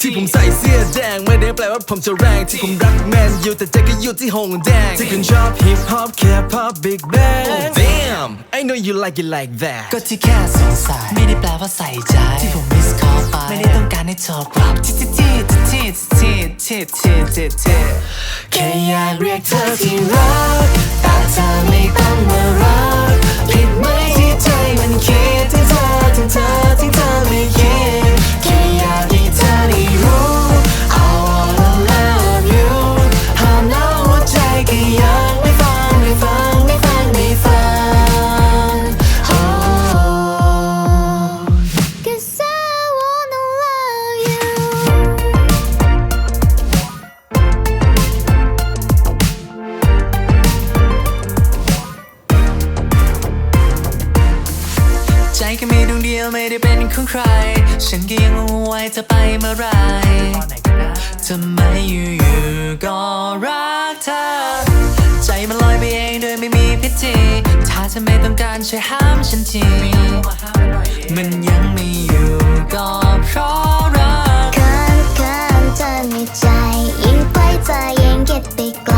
ที่ผมใส่เสื้อแดงไม่ได้แปลว่าผมจะแรง ที่ผมรักแมนยูแต่ใจก็อยู่ที่หงแดง ที่คุณชอบฮิปฮอปแค่พอปบิ๊กแบง Damn I know you like it like that ก็ที่แค่สงสัยไม่ได้แปลว่าใส่ใจ ที่ผมมิสคอลไปไม่ได้ต้องการให้โทรกลับที่ที่ที่ที่ที่ที่ที่ที่ที่แค่อยากเรียกเธอที่รักแต่เธอไม่ต้อง ไม่ได้เป็นของใคร ฉันก็ยังเอาไว้จะไปเมื่อไหรทำไมอยู่ๆก็รักเธอ ใจมันลอยไปเองโดยไม่มีพิธี ถ้าเธอไม่ต้องการช่วยห้ามฉันที มันยังไม่อยู่ก็เพราะรักเขินเขินเธอในใจ ยิ่งใกล้เธอยิ่งคิดไปไกล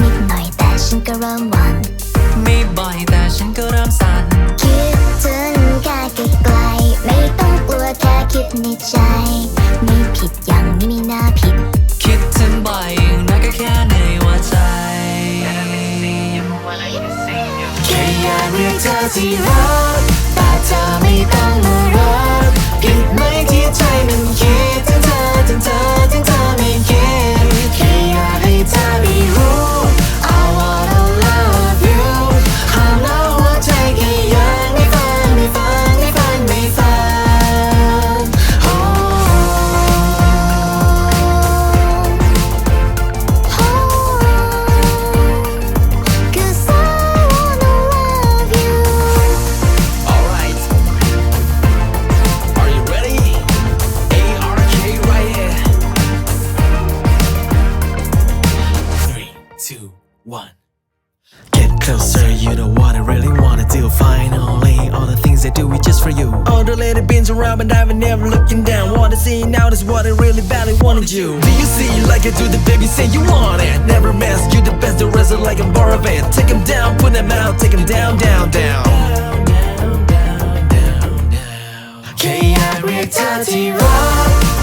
นิดหน่อยแต่ฉันก็เริ่มหวั่นไม่บ่อยแต่ฉันก็เริ่มสั่น ในใจ ไม่ผิดอย่างนี้ไม่น่าผิด คิดถึงบ่อยอย่างน้อยก็แค่ในหัวใจแค่อยากเรียกเธอที่รักแต่เธอไม่ต้องมารัก one Get closer, you know what I really wanna do Finally, all the things I do is just for you All the little bins around but I've never looking down Wanna see now, that's what I really badly wanted you Do you see like I do the baby, say you want it Never mess, you the best, the rest are like I'm bored of it Take 'em down, put 'em out, take 'em down, down, down แค่อยากเรียกเธอที่รักแต่เธอไม่